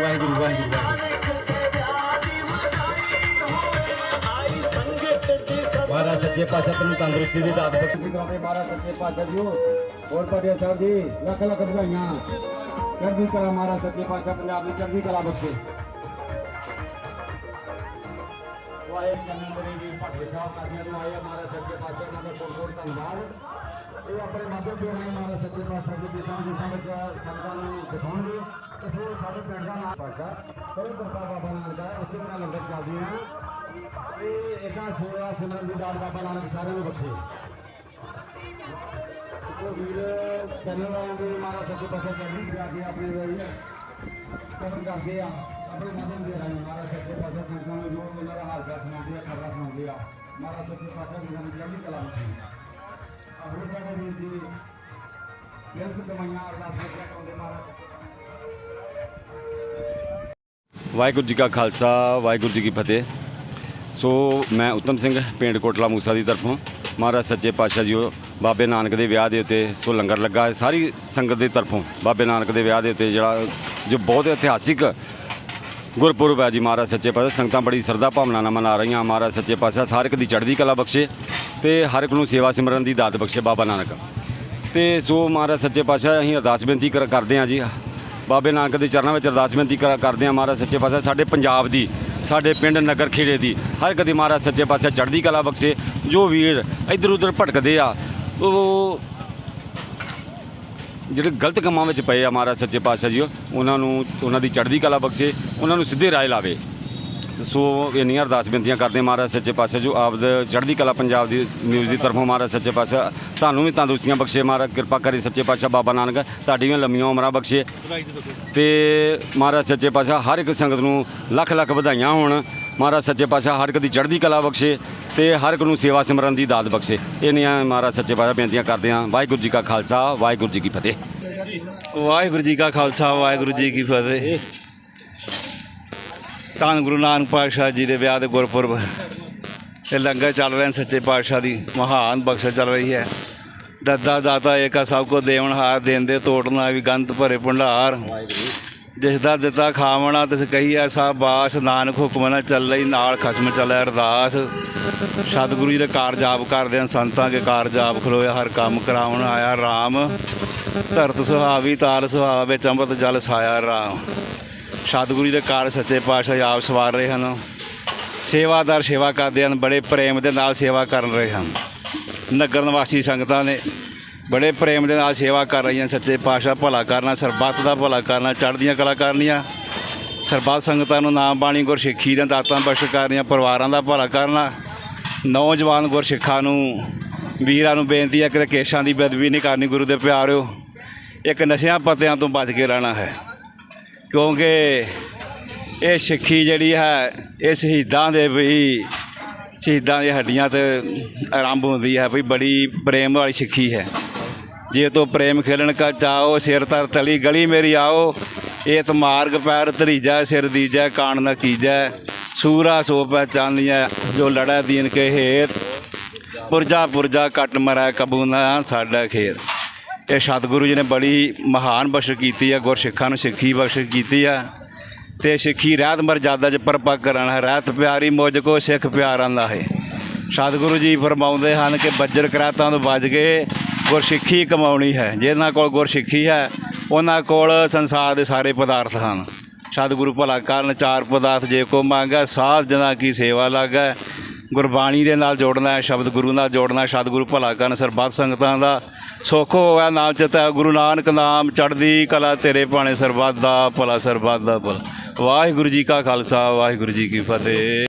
ਵਾਹਿਗੁਰੂ ਵਾਹਿਗੁਰੂ ਮਹਾਰਾਜ ਸੱਚੇ ਪਾਤਸ਼ਾਹ ਤੈਨੂੰ ਤੰਦਰੁਸਤੀ ਦੀ ਦਾਤ ਬਖਸ਼ੀ। ਕਰਾਵੇ ਮਹਾਰਾਜ ਸੱਚੇ ਪਾਤਸ਼ਾਹ ਜੀਓ। ਹੋਰ ਪਟਿਆ ਸਾਹਿਬ ਜੀ, ਲੱਖ ਲੱਖ ਵਧਾਈਆਂ। ਚੜ੍ਹਦੀ ਕਲਾ ਮਹਾਰਾਜ ਸੱਚੇ ਪਾਤਸ਼ਾਹ ਪੰਜਾਬ ਨੂੰ ਚੜ੍ਹਦੀ ਕਲਾ ਬਖਸ਼ੇ। ਵਾਹਿ ਚੰਨਨ ਮੇਰੇ ਵੀ ਪਟਿਆ ਸਾਹਿਬ ਕਾਦੀਆਂ ਨੂੰ ਆਏ ਆ ਮਹਾਰਾਜ ਸੱਚੇ ਪਾਤਸ਼ਾਹ ਦਾ ਬਹੁਤ ਬਹੁਤ ਧੰਨਵਾਦ। ਇਹ ਆਪਣੇ ਮਾਧੋ ਦੇ ਰਾਹੀਂ ਮਹਾਰਾਜ ਸੱਚੇ ਪਾਤਸ਼ਾਹ ਦੇ ਦੇਸ਼ਾਂ ਦੇਸ਼ਾਂ ਵਿੱਚ ਸੰਗਤਾਂ ਨੂੰ ਦਿਖਾਉਣਗੇ। ਤੇ ਸਾਡੇ ਪਿੰਡ ਦਾ ਨਾਮ ਪਾਸ਼ਾ ਫਿਰ ਗੁਰਤਾ ਬਾਬਾ ਨਾਨਕ ਦਾ ਉਸੇ ਤਰ੍ਹਾਂ ਲੰਗਰ ਚੱਲਦੀਆਂ ਇਹ ਇਦਾਂ ਸੇਵਾ ਸਿਮਰਨ ਦੀ ਦਾਤ ਬਾਬਾ ਨਾਨਕ ਸਾਰਿਆਂ ਨੂੰ ਬਖਸ਼ੇ ਉਹ ਵੀਰ ਚੰਨਨ ਵਾਲਿਆਂ ਦੇ ਮਹਾਰਾਜ ਸੱਚੇ ਪਾਤਸ਼ਾਹ ਚੜ੍ਹਦੀ ਜਾ ਕੇ ਆਪਣੇ ਲਈ ਕਬਰ ਕਰਦੇ ਆ ਆਪਣੇ ਮਾਧਿਅਮ ਦੇ ਰਾਹੀਂ ਮਹਾਰਾਜ ਸੱਚੇ ਪਾਤਸ਼ਾਹ ਸੰਗਤਾਂ ਨੂੰ ਜੋ ਉਹਨਾਂ ਦਾ ਹਾਲ ਚਾਲ ਸੁਣਾਉਂਦੇ ਆ ਖਬਰਾਂ ਸੁਣਾਉਂਦੇ ਆ ਮਹਾਰਾਜ ਸੱਚੇ ਪਾਤਸ਼ਾਹ ਜੀ ਨੂੰ ਜਲਦੀ ਕਲਾ ਬਖਸ਼ੇ ਅਬਰੂ ਸਾਡੇ ਵੀਰ ਜੀ ਬੇਅੰਤ ਕਮਾਈਆਂ ਅਰਦਾਸ ਕਰਦੇ ਮਹਾਰਾਜ ਵਾਹਿਗੁਰੂ ਜੀ ਕਾ ਖਾਲਸਾ, ਵਾਹਿਗੁਰੂ ਜੀ ਕੀ ਫਤਿਹ। ਸੋ ਮੈਂ ਉਤਮ ਸਿੰਘ ਪਿੰਡ ਕੋਟਲਾ ਮੂਸਾ ਦੀ ਤਰਫੋਂ, ਮਹਾਰਾਜ ਸੱਚੇ ਪਾਤਸ਼ਾਹ ਜੀਓ, ਬਾਬੇ ਨਾਨਕ ਦੇ ਵਿਆਹ ਦੇ ਉੱਤੇ ਸੋ ਲੰਗਰ ਲੱਗਾ ਹੈ। ਸਾਰੀ ਸੰਗਤ ਦੀ ਤਰਫੋਂ, ਬਾਬੇ ਨਾਨਕ ਦੇ ਵਿਆਹ ਦੇ ਉੱਤੇ ਜਿਹੜਾ ਜੋ ਬਹੁਤ ਇਤਿਹਾਸਿਕ ਗੁਰਪੁਰਬ ਹੈ ਜੀ, ਮਹਾਰਾਜ ਸੱਚੇ ਪਾਤਸ਼ਾਹ, ਸੰਗਤਾਂ ਬੜੀ ਸਰਦਾ ਭਾਵਨਾ ਨਾਲ ਮਨਾ ਰਹੀਆਂ, ਮਹਾਰਾਜ ਸੱਚੇ ਪਾਤਸ਼ਾਹ ਹਰ ਇੱਕ ਦੀ ਚੜ੍ਹਦੀ ਕਲਾ ਬਖਸ਼ੇ ਤੇ ਹਰ ਇੱਕ ਨੂੰ ਸੇਵਾ ਸਿਮਰਨ ਦੀ ਦਾਤ ਬਖਸ਼ੇ ਬਾਬਾ ਨਾਨਕ। ਤੇ ਸੋ ਮਹਾਰਾਜ ਸੱਚੇ ਪਾਤਸ਼ਾਹ, ਅਸੀਂ ਅਰਦਾਸ ਬੇਨਤੀ ਕਰ- ਕਰਦੇ ਹਾਂ ਜੀ ਬਾਬੇ ਨਾਨਕ ਦੇ ਚਰਨਾਂ ਵਿੱਚ ਅਰਦਾਸ ਬੇਨਤੀ ਕਰ- ਕਰਦੇ ਹਾਂ ਮਹਾਰਾਜ ਸੱਚੇ ਪਾਤਸ਼ਾਹ, ਸਾਡੇ ਪੰਜਾਬ ਦੀ, ਸਾਡੇ ਪਿੰਡ ਨਗਰ ਖੇੜੇ ਦੀ, ਹਰ ਇੱਕ ਮਹਾਰਾਜ ਸੱਚੇ ਪਾਤਸ਼ਾਹ ਚੜ੍ਹਦੀ ਕਲਾ ਬਖਸ਼ੇ, ਜੋ ਵੀਰ ਇੱਧਰ ਉੱਧਰ ਭਟਕਦੇ ਆ, ਉਹ ਜਿਹੜੇ ਗਲਤ ਕੰਮਾਂ ਵਿੱਚ ਪਏ ਆ ਮਹਾਰਾਜ ਸੱਚੇ ਪਾਤਸ਼ਾਹ ਜੀ ਉਹਨਾਂ ਨੂੰ, ਉਹਨਾਂ ਦੀ ਚੜ੍ਹਦੀ ਕਲਾ ਬਖਸ਼ੇ, ਉਹਨਾਂ ਨੂੰ ਸਿੱਧੇ ਰਾਹ ਲਾਵੇ। ਸੋ ਇੰਨੀਆਂ ਅਰਦਾਸ ਬੇਨਤੀਆਂ ਕਰਦੇ ਮਹਾਰਾਜ ਸੱਚੇ ਪਾਤਸ਼ਾਹ ਜੋ ਆਪ ਦੇ ਚੜ੍ਹਦੀ ਕਲਾ ਪੰਜਾਬ ਦੀ ਨਿਊਜ਼ ਦੀ ਤਰਫੋਂ ਮਹਾਰਾਜ ਸੱਚੇ ਪਾਤਸ਼ਾਹ, ਤੁਹਾਨੂੰ ਵੀ ਤੰਦਰੁਸਤੀਆਂ ਬਖਸ਼ੇ ਮਹਾਰਾਜ, ਕਿਰਪਾ ਕਰੇ ਸੱਚੇ ਪਾਤਸ਼ਾਹ ਬਾਬਾ ਨਾਨਕ ਤੁਹਾਡੀਆਂ ਲੰਮੀਆਂ ਉਮਰਾਂ ਬਖਸ਼ੇ। ਤੇ ਮਹਾਰਾਜ ਸੱਚੇ ਪਾਤਸ਼ਾਹ ਹਰ ਇੱਕ ਸੰਗਤ ਨੂੰ ਲੱਖ ਲੱਖ ਵਧਾਈਆਂ ਹੋਣ। ਮਹਾਰਾਜ ਸੱਚੇ ਪਾਤਸ਼ਾਹ ਹਰ ਇੱਕ ਦੀ ਚੜ੍ਹਦੀ ਕਲਾ ਬਖਸ਼ੇ ਤੇ ਹਰ ਇੱਕ ਨੂੰ ਸੇਵਾ ਸਿਮਰਨ ਦੀ ਦਾਤ ਬਖਸ਼ੇ। ਇੰਨੀਆਂ ਮਹਾਰਾਜ ਸੱਚੇ ਪਾਤਸ਼ਾਹ ਬੇਨਤੀਆਂ ਕਰਦੇ ਹਾਂ। ਵਾਹਿਗੁਰੂ ਜੀ ਕਾ ਖਾਲਸਾ, ਵਾਹਿਗੁਰੂ ਜੀ ਕੀ ਫਤਿਹ। ਵਾਹਿਗੁਰੂ ਜੀ ਕਾ ਖਾਲਸਾ, ਵਾਹਿਗੁਰੂ ਜੀ ਕੀ ਫਤਿਹ। ਧੰਨ ਗੁਰੂ ਨਾਨਕ ਪਾਤਸ਼ਾਹ ਜੀ ਦੇ ਵਿਆਹ ਦੇ ਗੁਰਪੁਰਬ। ਤੇ ਲੰਗਰ ਚੱਲ ਰਹੇ ਨੇ ਸੱਚੇ ਪਾਤਸ਼ਾਹ ਦੀ ਮਹਾਨ ਬਖਸ਼ਿਸ਼ ਚੱਲ ਰਹੀ ਹੈ। ਦੱਦਾ ਦਾਤਾ ਏਕਾ ਸਭ ਕੋ ਦੇਵਨ ਹਾਰ ਦੇਂਦੇ ਤੋੜਨਾ ਵੀ ਗੰਤ ਭਰੇ ਭੰਡਾਰ। ਜਿਸ ਦਾ ਦਿੱਤਾ ਖਾਵਣਾ ਤਿਸ ਕਹੀਆ ਸਾ ਬਾਸ, ਨਾਨਕ ਹੁਕਮ ਨਾਲ ਚੱਲਈ, ਨਾਲ ਖਸਮ ਚੱਲੈ ਅਰਦਾਸ। ਸਤਿਗੁਰੂ ਜੀ ਦੇ ਕਾਰਜ ਆਪ ਕਰਦੇ ਹਨ ਸੰਤਾਂ ਕੇ ਕਾਰਜ ਆਪ ਖਲੋਇਆ, ਹਰ ਕੰਮ ਕਰਾਉਣ ਆਇਆ RAM ਧਰਤ ਸੁਹਾਵੀ, ਤਾਲ ਸੁਹਾਵਾ, ਚੰਬਤ ਜਲ ਸਾਇਆ ਰਾਮ। ਸਤਿਗੁਰੂ ਜੀ ਦੇ ਕਾਰਜ ਸੱਚੇ ਪਾਤਸ਼ਾਹ ਆਪ ਸਵਾਰ ਰਹੇ ਹਨ। ਸੇਵਾਦਾਰ ਸੇਵਾ ਕਰਦੇ ਹਨ, ਬੜੇ ਪ੍ਰੇਮ ਦੇ ਨਾਲ ਸੇਵਾ ਕਰ ਰਹੇ ਹਨ। ਨਗਰ ਨਿਵਾਸੀ ਸੰਗਤਾਂ ਨੇ ਬੜੇ ਪ੍ਰੇਮ ਦੇ ਨਾਲ ਸੇਵਾ ਕਰ ਰਹੀਆਂ ਸੱਚੇ ਪਾਤਸ਼ਾਹ ਭਲਾ ਕਰਨਾ, ਸਰਬੱਤ ਦਾ ਭਲਾ ਕਰਨਾ, ਚੜ੍ਹਦੀਆਂ ਕਲਾ ਕਰਨੀਆਂ। ਸਰਬੱਤ ਸੰਗਤਾਂ ਨੂੰ ਨਾਮ ਬਾਣੀ ਗੁਰਸਿੱਖੀ ਦੀਆਂ ਦਾਤਾਂ ਬਖਸ਼ ਕਰਨੀਆਂ ਪਰਿਵਾਰਾਂ ਦਾ ਭਲਾ ਕਰਨਾ। ਨੌਜਵਾਨ ਗੁਰਸਿੱਖਾਂ ਨੂੰ, ਵੀਰਾਂ ਨੂੰ ਬੇਨਤੀ ਹੈ ਕਿ ਕੇਸ਼ਾਂ ਦੀ ਬਦਬੀ ਨਹੀਂ ਕਰਨੀ, ਗੁਰੂ ਦੇ ਪਿਆਰਿਓ। ਇੱਕ ਨਸ਼ਿਆਂ ਪੱਤਿਆਂ ਤੋਂ ਬਚ ਕੇ ਰਹਿਣਾ ਹੈ। ਕਿਉਂਕਿ ਇਹ ਸਿੱਖੀ ਜਿਹੜੀ ਹੈ, ਇਹ ਸ਼ਹੀਦਾਂ ਦੇ ਵੀ ਸ਼ਹੀਦਾਂ ਦੀਆਂ ਹੱਡੀਆਂ ਤੇ ਆਰੰਭ ਹੁੰਦੀ ਹੈ ਵੀ ਬੜੀ ਪ੍ਰੇਮ ਵਾਲੀ ਸਿੱਖੀ ਹੈ। ਜੇ ਤੋ ਪ੍ਰੇਮ ਖੇਲਣ ਕਾ ਚਾਓ ਸਿਰ ਤਰ ਤਲੀ ਗਲੀ ਮੇਰੀ ਆਓ ਏਤ ਮਾਰਗ ਪੈਰ ਧਰੀਜੈ, ਸਿਰ ਦੀਜੈ ਕਾਣ ਨ ਕੀਜੈ, ਸੂਰਾ ਸੋ ਪਹਿਚਾਨਿਐ ਜੋ ਲੜੈ ਦੀਨ ਕੇ ਹੇਤ, ਪੁਰਜਾ ਪੁਰਜਾ ਕੱਟ ਮਰੈ ਕਬੂ ਨਾ ਸਾਡਾ ਖੇਤ। ਇਹ ਸਤਿਗੁਰੂ ਜੀ ਨੇ ਬੜੀ ਮਹਾਨ ਬਖਸ਼ ਕੀਤੀ ਹੈ ਗੁਰਸਿੱਖਾਂ ਨੂੰ ਸਿੱਖੀ ਬਖਸ਼ ਕੀਤੀ ਹੈ ਤੇ ਸਿੱਖੀ ਰਹਿਤ ਮਰਜ਼ਾਦਾ ਚ ਪਰਪੱਕ ਕਰਨ ਹੈ, ਰਹਿਤ ਪਿਆਰੀ ਮੁਝ ਕੋ ਸਿੱਖ ਪਿਆਰਾਂ ਦਾ ਹੈ। ਸਤਿਗੁਰੂ ਜੀ ਫਰਮਾਉਂਦੇ ਹਨ ਕਿ ਬੱਜਰ ਕਰਾਤਾਂ ਤੋਂ ਬਚ ਕੇ ਗੁਰਸਿੱਖੀ ਕਮਾਉਣੀ ਹੈ। ਜਿਹਨਾਂ ਕੋਲ ਗੁਰਸਿੱਖੀ ਹੈ, ਉਹਨਾਂ ਕੋਲ ਸੰਸਾਰ ਦੇ ਸਾਰੇ ਪਦਾਰਥ ਹਨ। ਸਤਿਗੁਰੂ ਭਲਾ ਕਰਨ, ਚਾਰ ਪਦਾਰਥ ਜੇ ਕੋ ਮੰਗਾ, ਸਾਧ ਜਨਾ ਕੀ ਸੇਵਾ ਲਾਗਾ। ਗੁਰਬਾਣੀ ਦੇ ਨਾਲ ਜੋੜਨਾ ਹੈ, ਸ਼ਬਦ ਗੁਰੂ ਨਾਲ ਜੋੜਨਾ ਹੈ, ਸਤਿਗੁਰੂ ਭਲਾ ਕਰਨ ਸਰਬੱਤ ਸੰਗਤਾਂ ਦਾ ਸੁੱਖ ਹੋਇਆ ਨਾਮ ਚਿਤਾ ਗੁਰੂ ਨਾਨਕ ਨਾਮ ਚੜ੍ਹਦੀ ਕਲਾ ਤੇਰੇ ਭਾਣੇ ਸਰਬੱਤ ਦਾ ਭਲਾ ਸਰਬੱਤ ਦਾ ਭਲਾ। ਵਾਹਿਗੁਰੂ ਜੀ ਕਾ ਖਾਲਸਾ, ਵਾਹਿਗੁਰੂ ਜੀ ਕੀ ਫਤਿਹ।